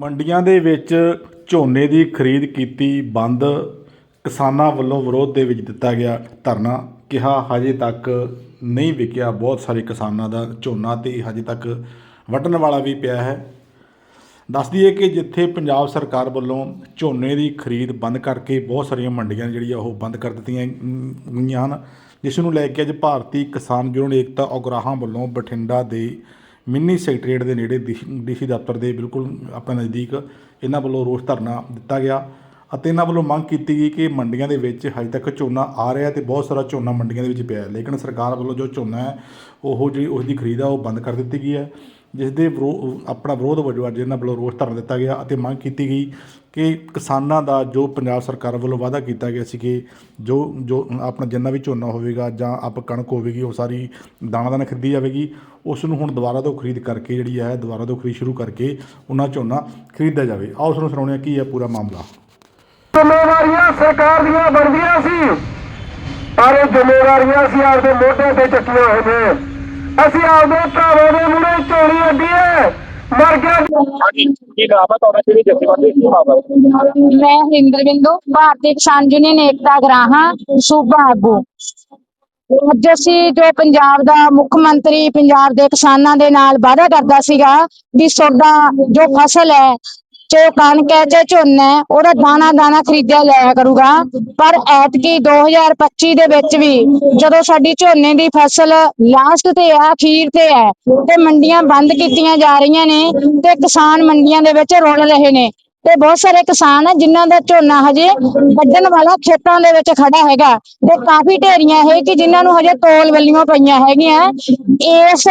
ਮੰਡੀਆਂ ਦੇ ਵਿੱਚ ਝੋਨੇ ਦੀ ਖਰੀਦ ਕੀਤੀ ਬੰਦ। ਕਿਸਾਨਾਂ ਵੱਲੋਂ ਵਿਰੋਧ ਦੇ ਵਿੱਚ ਦਿੱਤਾ ਗਿਆ ਧਰਨਾ। ਕਿਹਾ ਹਜੇ ਤੱਕ ਨਹੀਂ ਵਿਕਿਆ। ਬਹੁਤ ਸਾਰੇ ਕਿਸਾਨਾਂ ਦਾ ਝੋਨਾ ਤੇ ਹਜੇ ਤੱਕ ਵੱਢਣ ਵਾਲਾ ਵੀ ਪਿਆ ਹੈ। ਦੱਸ ਦਈਏ ਕਿ ਜਿੱਥੇ ਪੰਜਾਬ ਸਰਕਾਰ ਵੱਲੋਂ ਝੋਨੇ ਦੀ ਖਰੀਦ ਬੰਦ ਕਰਕੇ ਬਹੁਤ ਸਾਰੀਆਂ ਮੰਡੀਆਂ ਜਿਹੜੀਆਂ ਉਹ ਬੰਦ ਕਰ ਦਿੱਤੀਆਂ ਗਈਆਂ ਹਨ, ਜਿਸ ਨੂੰ ਲੈ ਕੇ ਅੱਜ ਭਾਰਤੀ ਕਿਸਾਨ ਯੂਨੀਅਨ ਏਕਤਾ ਉਗਰਾਹਾਂ ਵੱਲੋਂ ਬਠਿੰਡਾ ਦੇ ਮਿੰਨੀ ਸੈਕਟਰੀਏਟ ਦੇ ਨੇੜੇ ਡੀਸੀ ਦਫ਼ਤਰ ਦੇ ਬਿਲਕੁਲ ਆਪਣੇ ਨਜ਼ਦੀਕ ਇਹਨਾਂ ਵੱਲੋਂ ਰੋਸ ਧਰਨਾ ਦਿੱਤਾ ਗਿਆ ਅਤੇ ਇਹਨਾਂ ਵੱਲੋਂ ਮੰਗ ਕੀਤੀ ਗਈ ਕਿ ਮੰਡੀਆਂ ਦੇ ਵਿੱਚ ਹਜੇ ਤੱਕ ਝੋਨਾ ਆ ਰਿਹਾ ਤੇ ਬਹੁਤ ਸਾਰਾ ਝੋਨਾ ਮੰਡੀਆਂ ਦੇ ਵਿੱਚ ਪਿਆ ਹੈ। ਲੇਕਿਨ ਸਰਕਾਰ ਵੱਲੋਂ ਜੋ ਝੋਨਾ ਹੈ, ਉਹ ਜਿਹੜੀ ਉਸ ਦੀ ਖਰੀਦ ਆ, ਉਹ ਬੰਦ ਕਰ ਦਿੱਤੀ ਗਈ ਹੈ। ਜਿਸ ਦੇ ਆਪਣਾ ਵਿਰੋਧ ਵਜੋਂ ਅੱਜ ਇਹਨਾਂ ਵੱਲੋਂ ਰੋਸ ਧਰਨਾ ਦਿੱਤਾ ਗਿਆ ਅਤੇ ਮੰਗ ਕੀਤੀ ਗਈ ਕਿ ਕਿਸਾਨਾਂ ਦਾ ਜੋ ਪੰਜਾਬ ਸਰਕਾਰ ਵੱਲੋਂ ਵਾਅਦਾ ਕੀਤਾ ਗਿਆ ਸੀ ਕਿ ਜੋ ਜੋ ਆਪਣਾ ਜਿੰਨਾ ਵੀ ਝੋਨਾ ਹੋਵੇਗਾ ਜਾਂ ਆਪ ਕਣਕ ਹੋਵੇਗੀ, ਉਹ ਸਾਰੀ ਦਾਣਾ ਦਾਣਾ ਖਰੀਦੀ ਜਾਵੇਗੀ, ਉਸ ਨੂੰ ਹੁਣ ਦੁਬਾਰਾ ਤੋਂ ਖਰੀਦ ਕਰਕੇ ਜਿਹੜੀ ਹੈ, ਦੁਬਾਰਾ ਤੋਂ ਖਰੀਦ ਸ਼ੁਰੂ ਕਰਕੇ ਉਹਨਾਂ ਝੋਨਾ ਖਰੀਦਿਆ ਜਾਵੇ। ਆਓ ਉਸ ਨੂੰ ਸੁਣਾਉਂਦੇ ਕੀ ਹੈ ਪੂਰਾ ਮਾਮਲਾ। ਜ਼ਿੰਮੇਵਾਰੀਆਂ ਸਰਕਾਰ ਦੀਆਂ ਬਣਦੀਆਂ ਸੀ, ਪਰ ਇਹ ਜ਼ਿੰਮੇਵਾਰੀਆਂ ਅਸੀਂ ਆਪਦੇ ਮੋਢਿਆਂ ਤੇ ਚੱਕੀਆਂ ਹੋਏ ਅਸੀਂ ਆਪਦੇ ਭਰਾਵਾਂ ਦੇ ਮੂਹਰੇ ਝੋਲੀ ਅੱਡੀ ਹੈ। ਮਰ ਗਿਆ। ਕੀ ਨਾਮ ਹੈ ਤੁਹਾਡਾ? ਕਿਹੜੀ ਜਥੇਬੰਦੀ ਕੀ ਮਾਮਲਾ ਮੈਂ ਹਰਿੰਦਰ ਬਿੰਦੂ ਭਾਰਤੀ ਕਿਸਾਨ ਯੂਨੀਅਨ ਏਕਤਾ ਗਰਾਹਾਂ ਸੂਬਾ ਆਗੂ। ਅੱਜ ਅਸੀਂ ਜੋ ਪੰਜਾਬ ਦਾ ਮੁੱਖ ਮੰਤਰੀ ਪੰਜਾਬ ਦੇ ਕਿਸਾਨਾਂ ਦੇ ਨਾਲ ਵਾਅਦਾ ਕਰਦਾ ਸੀਗਾ ਵੀ ਤੁਹਾਡਾ ਜੋ ਫਸਲ ਹੈ ਚਾਹੇ ਕਣਕ ਹੈ ਚਾਹੇ ਝੋਨਾ ਹੈ, ਉਹਦਾ ਦਾਣਾ ਦਾਣਾ ਖਰੀਦਿਆ ਜਾਇਆ ਕਰੂਗਾ। ਪਰ ਐਤਕੀ 2025 ਦੇ ਵਿੱਚ ਵੀ ਜਦੋਂ ਸਾਡੀ ਝੋਨੇ ਦੀ ਫਸਲ ਲਾਸਟ ਤੇ ਆ, ਅਖੀਰ ਤੇ ਹੈ ਤੇ ਮੰਡੀਆਂ ਬੰਦ ਕੀਤੀਆਂ ਜਾ ਰਹੀਆਂ ਨੇ ਤੇ ਕਿਸਾਨ ਮੰਡੀਆਂ ਦੇ ਵਿੱਚ ਰੁਲ ਰਹੇ ਨੇ। ਤੇ ਬਹੁਤ ਸਾਰੇ ਕਿਸਾਨ ਆ ਜਿਨ੍ਹਾਂ ਦਾ ਝੋਨਾ ਹਜੇ ਵੱਢਣ ਵਾਲਾ ਖੇਤਾਂ ਦੇ ਵਿੱਚ ਖੜਾ ਹੈਗਾ। ਤੇ ਕਾਫੀ ਢੇਰੀਆਂ ਹੈ ਕਿ ਜਿਨ੍ਹਾਂ ਨੂੰ ਹਜੇ ਤੋਲ ਵੱਲੀਆਂ ਪਈਆਂ ਹੈਗੀਆਂ। ਇਸ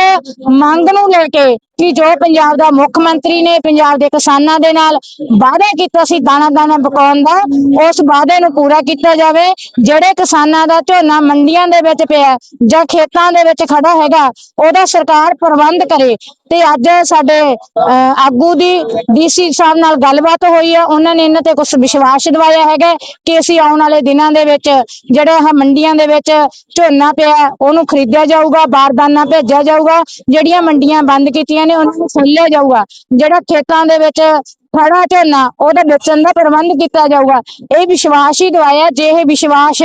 ਮੰਗ ਨੂੰ ਲੈ ਕੇ ਕਿ ਜੋ ਪੰਜਾਬ ਦਾ ਮੁੱਖ ਮੰਤਰੀ ਨੇ ਪੰਜਾਬ ਦੇ ਕਿਸਾਨਾਂ ਦੇ ਨਾਲ ਵਾਅਦਾ ਕੀਤਾ ਸੀ ਦਾਣਾ ਦਾਣਾ ਪਕਾਉਣ ਦਾ ਉਸ ਵਾਅਦੇ ਨੂੰ ਪੂਰਾ ਕੀਤਾ ਜਾਵੇ ਜਿਹੜੇ ਕਿਸਾਨਾਂ ਦਾ ਝੋਨਾ ਮੰਡੀਆਂ ਦੇ ਵਿੱਚ ਪਿਆ ਜਾਂ ਖੇਤਾਂ ਦੇ ਵਿੱਚ ਖੜਾ ਹੈਗਾ ਉਹਦਾ ਸਰਕਾਰ ਪ੍ਰਬੰਧ ਕਰੇ। ਤੇ ਅੱਜ ਸਾਡੇ ਅਹ, ਆਗੂ ਦੀ ਡੀਸੀ ਸਾਹਿਬ ਨਾਲ ਗੱਲਬਾਤ ਹੋਈ ਹੈ ਉਹਨਾਂ ਨੇ ਇਹਨਾਂ ਤੇ ਕੁਝ ਵਿਸ਼ਵਾਸ ਦਿਵਾਇਆ ਹੈਗਾ ਕਿ ਅਸੀਂ ਆਉਣ ਵਾਲੇ ਦਿਨਾਂ ਦੇ ਵਿੱਚ ਜਿਹੜੇ ਆਹ ਮੰਡੀਆਂ ਦੇ ਵਿੱਚ ਝੋਨਾ ਪਿਆ ਉਹਨੂੰ ਖਰੀਦਿਆ ਜਾਊਗਾ ਬਾਰਦਾਨਾ ਭੇਜਿਆ ਜਾਊਗਾ ਜਿਹੜੀਆਂ ਮੰਡੀਆਂ ਬੰਦ ਕੀਤੀਆਂ ਨੇ ਉਹਨਾਂ ਨੂੰ ਖੋਲ੍ਹਿਆ ਜਾਊਗਾ। ਜਿਹੜਾ ਖੇਤਾਂ ਦੇ ਵਿੱਚ ਖੜਾ ਝੋਨਾ ਉਹਦਾ ਵੇਚਣ ਦਾ ਪ੍ਰਬੰਧ ਕੀਤਾ ਜਾਊਗਾ। ਇਹ ਵਿਸ਼ਵਾਸ ਹੀ ਦਵਾਇਆ, ਜੇ ਇਹ ਵਿਸ਼ਵਾਸ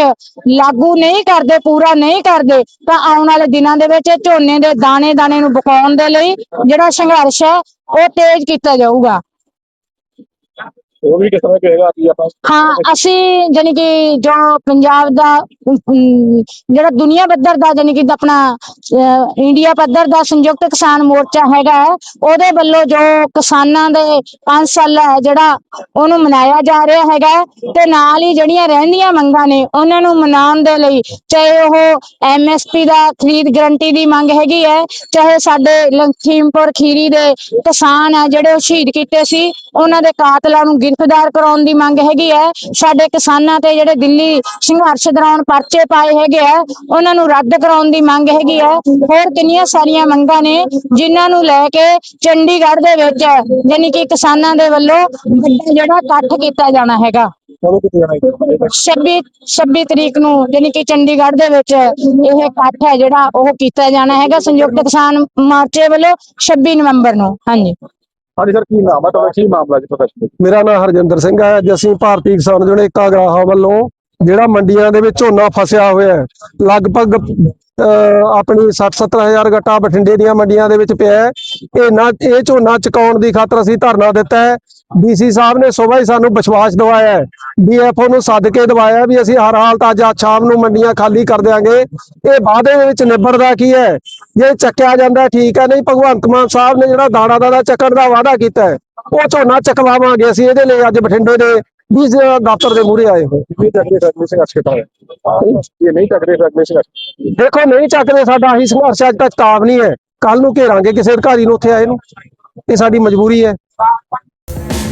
ਲਾਗੂ ਨਹੀਂ ਕਰਦੇ, ਪੂਰਾ ਨਹੀਂ ਕਰਦੇ, ਤਾਂ ਆਉਣ ਵਾਲੇ ਦਿਨਾਂ ਦੇ ਵਿੱਚ ਝੋਨੇ ਦੇ ਦਾਣੇ ਦਾਣੇ ਨੂੰ ਬਕਾਉਣ ਦੇ ਲਈ ਜਿਹੜਾ ਸੰਘਰਸ਼ ਹੈ, ਉਹ ਤੇਜ਼ ਕੀਤਾ ਜਾਊਗਾ। ਉਹ ਵੀ ਕਿਸ ਤਰ੍ਹਾਂ ਕਹੇਗਾ ਕਿ ਆਪਾਂ ਹਾਂ ਅਸੀਂ ਜਾਣੀ ਕਿ ਜੋ ਪੰਜਾਬ ਦਾ ਅਮ, ਜਿਹੜਾ ਦੁਨੀਆ ਪੱਧਰ ਦਾ ਜਾਣੀ ਕਿ ਆਪਣਾ ਅਹ, ਇੰਡੀਆ ਪੱਧਰ ਦਾ ਸੰਯੁਕਤ ਕਿਸਾਨ ਮੋਰਚਾ ਹੈਗਾ ਹੈ, ਉਹਦੇ ਵੱਲੋਂ ਜੋ ਕਿਸਾਨਾਂ ਦੇ 5 ਸਾਲਾ ਹੈ ਜਿਹੜਾ ਉਹਨੂੰ ਮਨਾਇਆ ਜਾ ਰਿਹਾ ਹੈਗਾ ਹੈ ਤੇ ਨਾਲ ਹੀ ਜਿਹੜੀਆਂ ਰਹਿੰਦੀਆਂ ਮੰਗਾਂ ਨੇ ਉਹਨਾਂ ਨੂੰ ਮਨਾਉਣ ਦੇ ਲਈ ਚਾਹੇ ਉਹ ਐਮਐਸਪੀ ਦਾ ਖਰੀਦ ਗਰੰਟੀ ਦੀ ਮੰਗ ਹੈਗੀ ਹੈ ਚਾਹੇ ਸਾਡੇ ਲਖੀਮਪੁਰ ਖੀਰੀ ਦੇ ਕਿਸਾਨ ਆ ਜਿਹੜੇ ਉਹ ਸ਼ਹੀਦ ਕੀਤੇ ਸੀ ਉਹਨਾਂ ਦੇ ਕਾਤਲਾਂ ਨੂੰ ਗ੍ਰਿਫਤਾਰ ਕਰਾਉਣ ਦੀ ਮੰਗ ਹੈਗੀ ਹੈ। ਸਾਡੇ ਕਿਸਾਨਾਂ ਤੇ ਜਿਹੜੇ ਦਿੱਲੀ ਸੰਘਰਸ਼ ਦੌਰਾਨ ਪਰਚੇ ਪਾਏ ਹੈਗੇ ਆ ਉਹਨਾਂ ਨੂੰ ਰੱਦ ਕਰਾਉਣ ਦੀ ਮੰਗ ਹੈਗੀ ਹੈ। ਹੋਰ ਕਿੰਨੀਆਂ ਸਾਰੀਆਂ ਮੰਗਾਂ ਨੇ ਜਿਨ੍ਹਾਂ ਨੂੰ ਲੈ ਕੇ ਚੰਡੀਗੜ੍ਹ ਦੇ ਵਿੱਚ ਯਾਨੀ ਕਿ ਕਿਸਾਨਾਂ ਦੇ ਵੱਲੋਂ ਵੱਡਾ ਜਿਹੜਾ ਇਕੱਠ ਕੀਤਾ ਜਾਣਾ ਹੈਗਾ। ਕਦੋਂ ਕਿਤੇ ਜਾਣਾ ਹੈ 26 26 ਤਰੀਕ ਨੂੰ ਯਾਨੀ ਕਿ ਚੰਡੀਗੜ੍ਹ ਦੇ ਵਿੱਚ ਇਹ ਇਕੱਠ ਹੈ ਜਿਹੜਾ ਉਹ ਕੀਤਾ ਜਾਣਾ ਹੈਗਾ। ਸੰਯੁਕਤ ਕਿਸਾਨ ਮਾਰਚੇ ਵੱਲੋਂ 26 ਨਵੰਬਰ ਨੂੰ ਹਾਂਜੀ। ਹਾਂਜੀ ਸਰ ਕੀ ਨਾਮ ਹੈ ਤੁਹਾਡਾ? ਕੀ ਮਾਮਲਾ ਜੀ ਪ੍ਰੋਫੈਸਰ ਮੇਰਾ ਨਾਮ ਹਰਜਿੰਦਰ ਸਿੰਘ ਹੈ ਅੱਜ ਅਸੀਂ ਭਾਰਤੀ ਕਿਸਾਨ ਯੂਨੀਅਨ ਏਕਤਾ ਗਰਾਹਾਂ ਵੱਲੋਂ ਜਿਹੜਾ ਮੰਡੀਆਂ ਦੇ ਵਿੱਚ ਝੋਨਾ ਫਸਿਆ ਹੋਇਆ ਹੈ ਲਗਭਗ ਆਪਣੀ 60 ਹਜ਼ਾਰ ਗੱਟਾ ਬਠਿੰਡੇ ਦੀਆਂ ਮੰਡੀਆਂ ਦੇ ਵਿੱਚ ਪਿਆ ਹੈ। ਇਹ ਨਾ ਇਹ ਝੋਨਾ ਚੁਕਾਉਣ ਦੀ ਖਾਤਰ ਅਸੀਂ ਧਰਨਾ ਦਿੱਤਾ ਹੈ ਡੀਸੀ ਸਾਹਿਬ ਨੇ ਸਵੇਰ ਹੀ ਸਾਨੂੰ ਵਿਸ਼ਵਾਸ ਦਿਵਾਇਆ ਹੈ ਡੀਐਫਓ ਨੂੰ ਸੱਦ ਕੇ ਦਿਵਾਇਆ ਵੀ ਅਸੀਂ ਹਰ ਹਾਲਤ ਅੱਜ ਸ਼ਾਮ ਨੂੰ ਮੰਡੀਆਂ ਖਾਲੀ ਕਰ ਦਿਆਂਗੇ। ਇਹ ਵਾਅਦੇ ਦੇ ਵਿੱਚ ਨਿਬੜਦਾ ਕੀ ਹੈ? ਜੇ ਚੱਕਿਆ ਜਾਂਦਾ ਠੀਕ ਹੈ ਨਹੀਂ ਭਗਵੰਤ ਮਾਨ ਸਾਹਿਬ ਨੇ ਜਿਹੜਾ ਦਾਣਾ ਦਾਣਾ ਚੱਕਣ ਦਾ ਵਾਅਦਾ ਕੀਤਾ ਹੈ ਉਹ ਝੋਨਾ ਚਕਵਾਵਾਂਗੇ ਅਸੀਂ ਇਹਦੇ ਲਈ ਅੱਜ ਬਠਿੰਡੇ ਦੇ ਵੀ ਦਫ਼ਤਰ ਦੇ ਮੂਹਰੇ ਆਏ ਹੋਏ। ਕਿੰਨੀ ਤਕੜੇ ਫੈਸਲੇ ਸੰਘਰਸ਼ ਕੀਤਾ ਹੈ ਇਹ ਨਹੀਂ ਤਕੜੇ ਫੈਸਲੇ ਸੰਘਰਸ਼ ਦੇਖੋ ਨਹੀਂ ਚੱਕਦੇ ਸਾਡਾ ਆਹੀ ਸੰਘਰਸ਼ ਅੱਜ ਤੱਕ ਕਾਬ ਨਹੀਂ ਹੈ। ਕੱਲ ਨੂੰ ਘੇਰਾਂਗੇ ਕਿਸੇ ਅਧਿਕਾਰੀ ਨੂੰ ਉੱਥੇ ਆਏ ਨੂੰ। ਇਹ ਸਾਡੀ ਮਜਬੂਰੀ ਹੈ। Thank you.